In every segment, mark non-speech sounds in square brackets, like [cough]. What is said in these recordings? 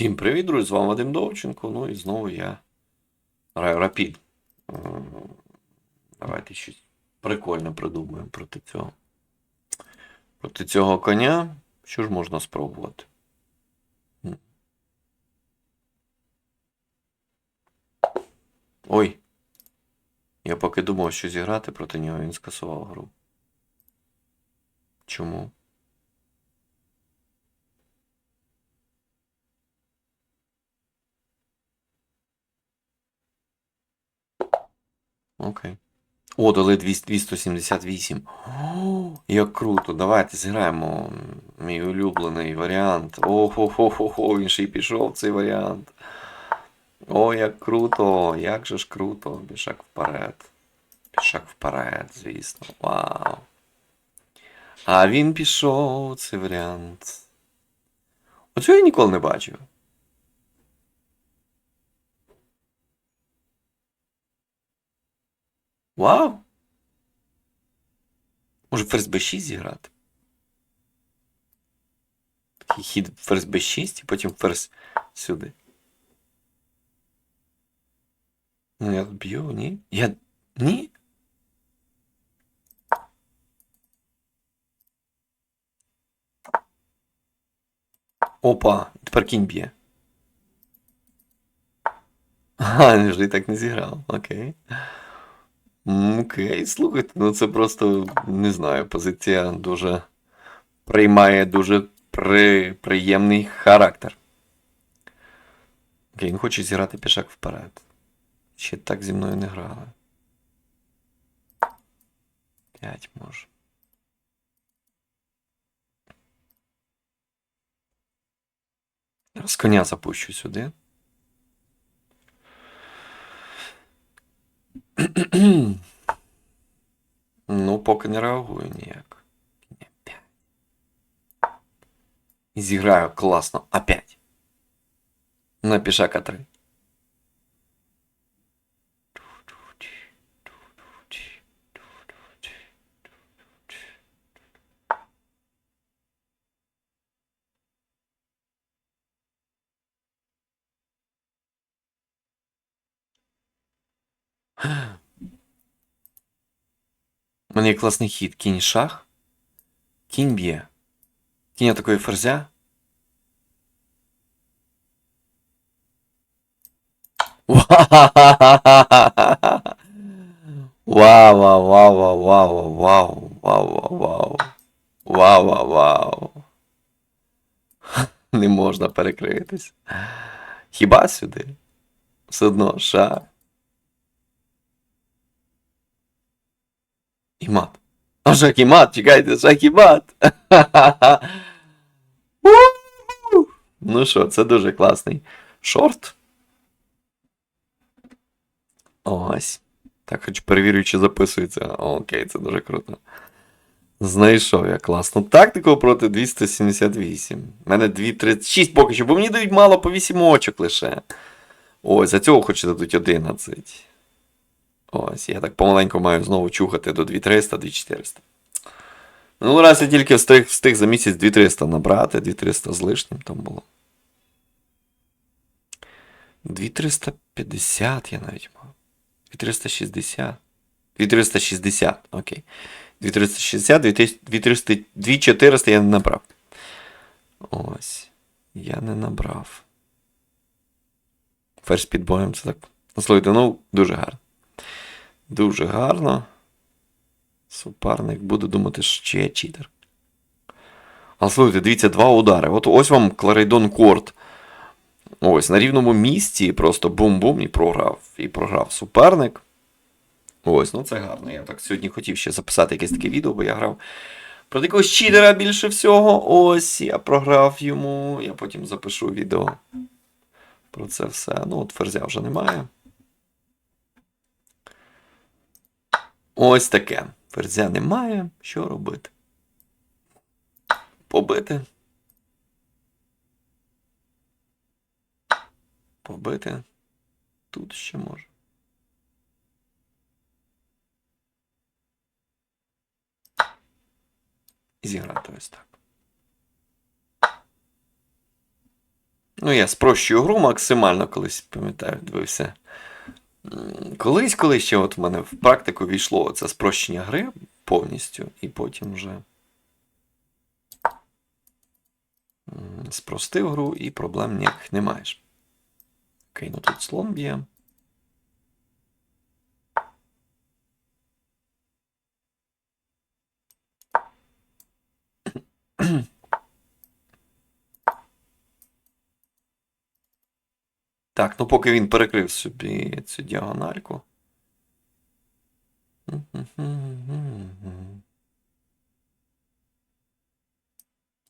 Всім привіт, друзі! З вами Вадим Довченко. Ну і знову я Рапід. Давайте щось прикольне придумаємо проти цього. Проти цього коня. Що ж можна спробувати? Ой. Я поки думав, що зіграти проти нього, він скасував гру. Чому? Окей. О, дали 278. О, як круто. Давайте зіграємо мій улюблений варіант. Охо-хо-хо-хо, він ще й пішов цей варіант. О, як круто! Як же ж круто. Пішак вперед. Пішак вперед, звісно. Вау. А він пішов, цей варіант. Оцього я ніколи не бачив. Вау! Може ферзь b6 зіграти? Такий хід ферзь b6 і потім ферзь сюди. Ну, я б'ю, ні? Я. Ні? Опа, тепер кінь б'є. А, він вже і так не зіграв. Окей. Окей, слухайте, ну це просто не знаю, позиція дуже приймає дуже при, приємний характер. Окей, він хоче зіграти пішак вперед. Ще так зі мною не грали. П'ять може. Зараз коня запущу сюди. Ну, поки не реагую ніяк. Ні, п'ять. І зіграю класно. Опять. На пішака 3. Мене є класний хід. Кінь шах. Кінь б'є. Кінь атакує ферзя. Вау, вау, вау, вау, вау, вау, вау, вау, вау. Вау, вау, вау. Не можна перекритись. Хіба сюди? Все одно шах. І мат. А шах і мат, чекайте, шах і мат. Ну що, це дуже класний шорт. Ось. Так, хоч перевірю, чи записується. Окей, це дуже круто. Знайшов я класну тактику проти 278. У мене 236 поки що, бо мені дають мало по 8 очок лише. Ось, за цього хоч дадуть 11. Ось, я так помаленьку маю знову чухати до 2300, 2400. Ну, раз я тільки встиг, встиг за місяць 2300 набрати, 2300 з лишнім там було. 2350 я навіть мав. 2360. 2360, окей. 2360, 2300, 2400 я не набрав. Ось. Я не набрав. Ферзь під боєм це так. Слухайте, ну, дуже гарно. Дуже гарно. Суперник буде думати, ще читер. Але слухайте, дивіться, два удари. От ось вам Кларейдон Корт. Ось, на рівному місці просто бум-бум і програв. І програв суперник. Ось, ну це гарно. Я так сьогодні хотів ще записати якесь таке відео, бо я грав проти якогось читера більше всього. Ось, я програв йому. Я потім запишу відео про це все. Ну, от ферзя вже немає. Ось таке. Ферзя немає. Що робити? Побити. Побити. Тут ще може. І зіграти ось так. Ну, я спрощую гру максимально колись, пам'ятаю, дивився. Колись, колись ще от в мене в практику війшло це спрощення гри повністю, і потім вже спростив гру і проблем ніяких не маєш. Окей, ну тут слон б'є. Так, ну поки він перекрив собі цю діагональку.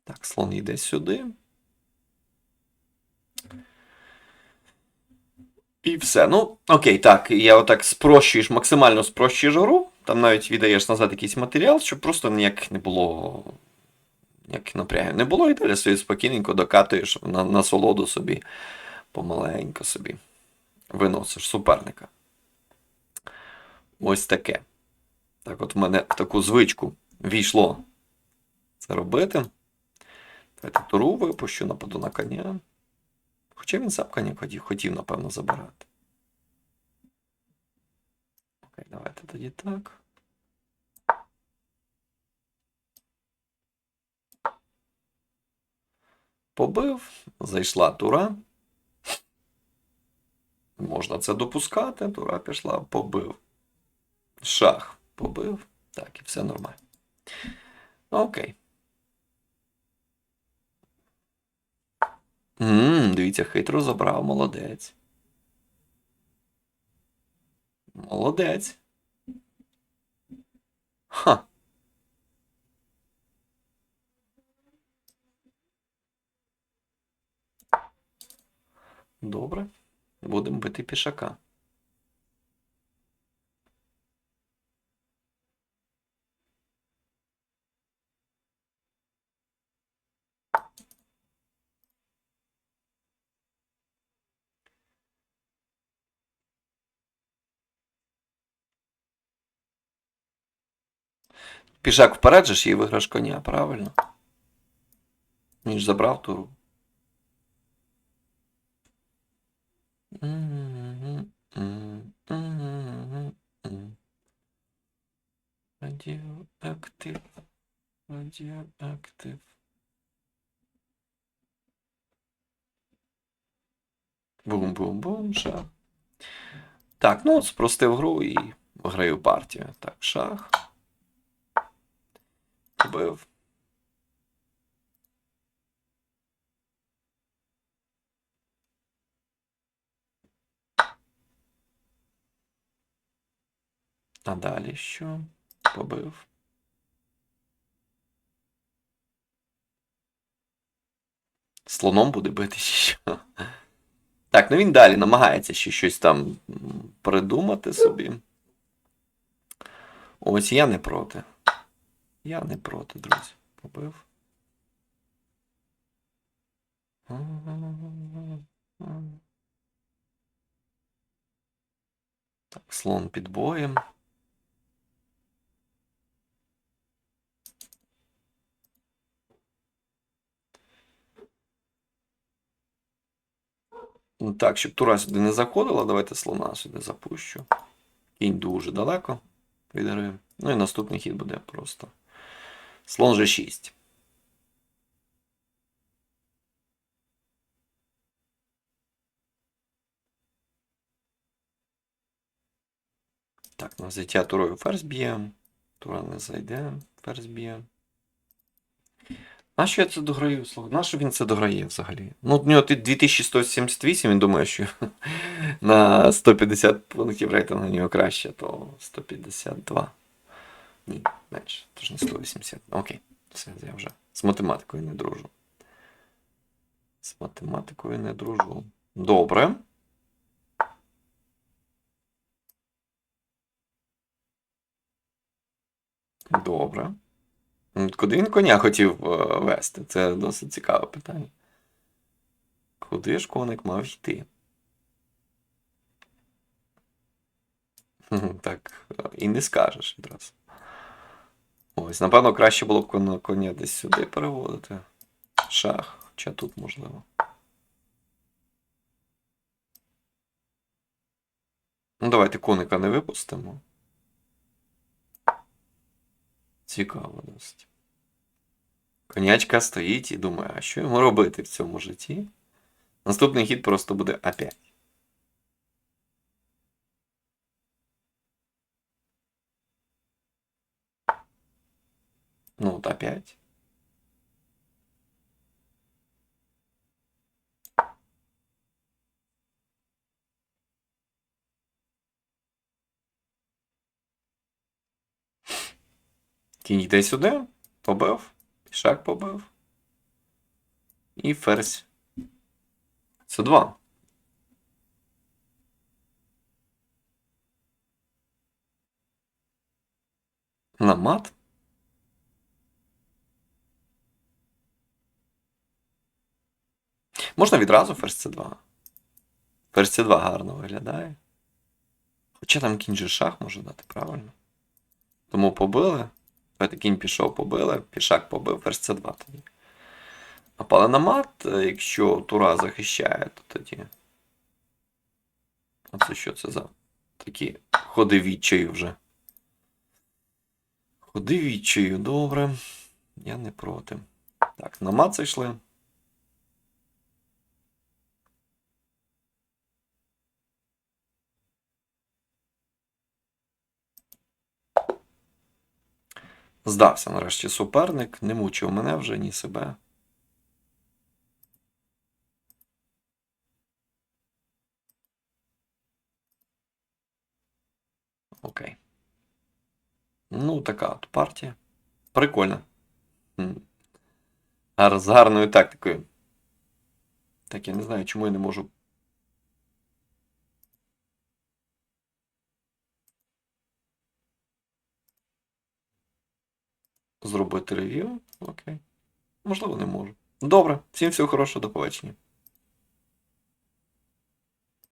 Так, слон йде сюди. І все. Ну, окей, так. Я отак спрощуєш, максимально спрощуєш гру. Там навіть віддаєш назад якийсь матеріал, щоб просто ніяких не було. Ніяких напрягів не було, і далі собі спокійненько докатуєш на насолоду собі помаленько собі виносиш суперника. Ось таке. Так, от в мене в таку звичку війшло це робити. Давайте туру випущу, нападу на коня. Хоча він сам коня хотів, хотів, напевно, забирати. Окей, давайте тоді так. Побив, зайшла тура. Можна це допускати. Тура пішла, побив. Шах побив. Так, і все нормально. Окей. Ммм, дивіться, хитро забрав, молодець. Молодець. Ха. Добре. Будемо бити пішака. Пішак вперед же ж і виграш коня, правильно? Він ж забрав туру. Радіоактив. Радіоактив. Бум-бум-бум, шах. Так, ну, спростив гру і виграю партію. Так, шах. Побив. А далі що? Побив. Слоном буде бити чи що. Так, ну він далі намагається ще щось там придумати собі. Ось я не проти. Я не проти, друзі. Побив. Так, слон під боєм. Так, щоб тура сюди не заходила, давайте слона сюди запущу. Кінь дуже далеко від гри. Ну і наступний хід буде просто. Слон G6. Так, на взяття турою ферзь б'є. Тура не зайде, ферзь б'є. Нащо я це дограю? Нащо він це дограє взагалі? Ну, в нього 2178, він думає, що [laughs] на 150 пунктів рейтингу у нього краще, то 152. Ні, менше, тож не 180. Окей, все, я вже з математикою не дружу. З математикою не дружу. Добре. Добре. Ну, куди він коня хотів е, вести? Це досить цікаве питання. Куди ж коник мав йти? Так, е, і не скажеш відразу. Ось, напевно, краще було б коня десь сюди переводити. Шах, хоча тут можливо. Ну, Давайте коника не випустимо. Цікаво досить. Конячка стоїть і думає, а що йому робити в цьому житті? Наступний хід просто буде А5. Ну, от А5. Кінь йде сюди, побив, пішак побив. І ферзь. Це два. На мат. Можна відразу ферзь c2. Ферзь c2 гарно виглядає. Хоча там кінь же шах може дати, правильно? Тому побили. Давайте кінь пішов, побили, пішак побив, ферзь c2 тоді. А на мат, е, якщо тура захищає, то тоді. А це що це за такі ходи відчаю вже? Ходи відчаю, добре. Я не проти. Так, на мат зайшли. Здався нарешті суперник, не мучив мене вже, ні себе. Окей. Ну, така от партія. Прикольно. З гарною тактикою. Так, я не знаю, чому я не можу. Зробити рев'ю. Окей. Можливо, не можу. Добре. Всім всього хорошого, до побачення.